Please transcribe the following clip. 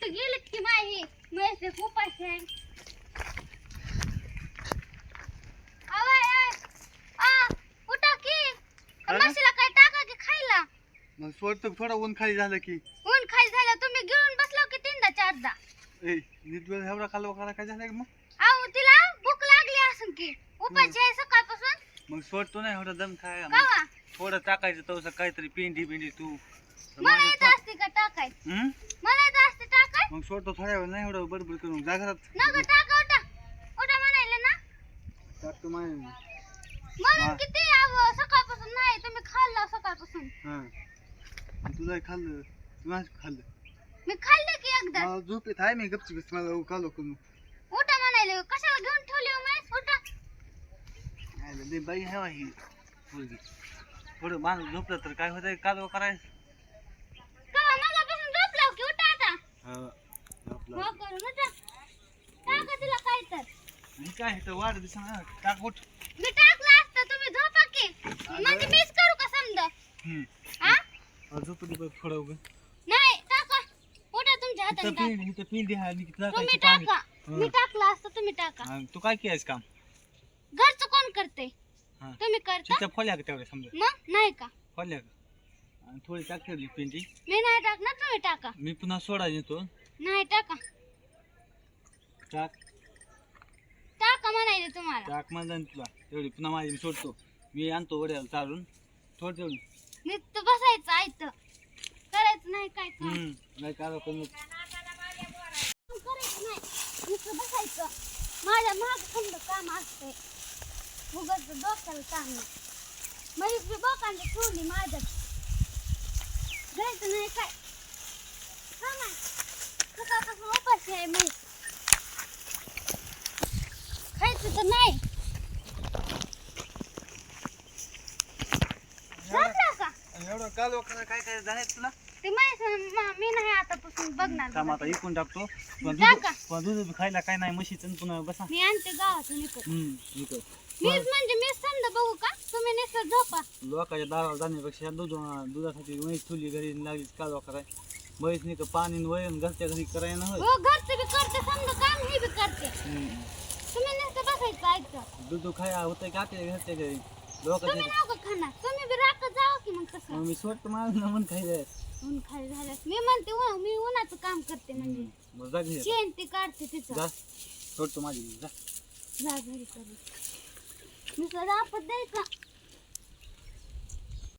कुठं गेलेत की माही म्हैसे उपाशी आहे. आवय, आवय. आ, उठा की. काय? म्हशीला काय टाका की खायला? मग सोडतो थोडा ऊन खाली झालं की. ऊन खाली झालं तुम्ही घेऊन बसलो की तीनदा चारदा. ए नीट वेळ एवढा खाल्ला करा काय झालं की मग? अहो तिला भूक लागली असून की. उपाशी आहे सकाळपासून. मग सोडतो नाही एवढा दम खाय कावा? थोडं टाकायचं तवसं काहीतरी पिंडी पिंडी तू. मला येत असते का हं? मला येत असते टाकाय मग सोडतो थोड्या वेळ नाही एवढं बडबड करून. जा घरात. नका टाका उठा. उठा म्हणायले ना. टाकतो हा. किती सकाळपासून नाही तुम्ही खाल्लं सकाळपासून. हा. तुला खाल्लं. खाल्लं. मी खाल्लं की एकदा. मला झोप येत आहे मी गपची मला करून. उठा म्हणायले. कशाला घेऊन ठेवली हो आयला लय बाई आहे ही. मुलगी थोडं माणूस झोपलं तर काय होतंय? कालवा करायचं कवा मगापासून झोपलाव की? उठा आता. हा, झोपलं. करून उठा. टाका तिला काय तर? काय तर वाढ दिसा टाक उठ. मी टाकलं असतं तुम्ही झोपा की. म्हणजे मीच करू का समजा. हा? आ, झोपू दे बघ थोडं उभं. नाही टाका. उठा तुमच्या इथं हाताने टाका. पिंडी इथं पिंडी आहे आणि तुम्ही टाका. मी टाकलं असतं तुम्ही टाका. तू काय केलंस काम? हा. तुम्ही करता? तिथं फोल्या का तेवढ्या समजा. मग? नाही का? फोल्या का आणि थोडी टाक ठेवली पिंडी. मी नाही टाकणार तुम्ही टाका. मी पुन्हा सोडा येतो नाही टाका. टाक. टाका म्हणायचे तुम्हाला. टाक मला आणि तुला. तेवढी पुन्हा माझी मी सोडतो. मी आणतो वड्याला चालून थोडी तेवढी नुसतं बसायचं आयत. करायचं नाही काय काम? हम्म. नाही काय कमी करायचं नाही. नुसतं बसायचं. माझ्या महाग खंड काम असते उगाच डोक्याला ताण म्हैस बी बोकांची ठेवली माझ्यात जायचं नाही काय हा ना सकाळपासून उपाशी आहे म्हैस खायचं तर नाही झोपला का एवढं काल काय काय झालं तुला? ते म्हैस म- मी नाही आतापासून बघणार बघा. आता इकून टाकतो. पण टाका. दूध पण दूध बी खायला काय नाही म्हशीचं आणि पुन्हा बसा. मी आणते गावातून इकडं हम्म मीच म्हणजे मीच समजा बघू का तुम्ही नुसतं झोपा. लोकांच्या दारावर जाण्यापेक्षा दूध दुधासाठी म्हैस ठेवली घरी लागली काल कराय म्हैस नाही का पाणी वळण घरच्या घरी करायला ना होय हो घरचं बी करते समजा काम हे बी करते. हम्म. तुम्ही नुसतं बसायचं ऐकतं. दूध खाया होतं की आपल्या घरच्या घरी? तुम्ही नका खाणार तुम्ही बी राखत जावा की मग तसं. मग मी सोडतो माझं म्हणून खायचं ऊन खाली झाल्यास. मी म्हणते उ- मी उन्हाचं काम करते म्हणजे. मग जा घरी शेण ती काढते तिचं जा. सोडतो माझी जा. जा घरी करू नुसतं रापत द्यायचं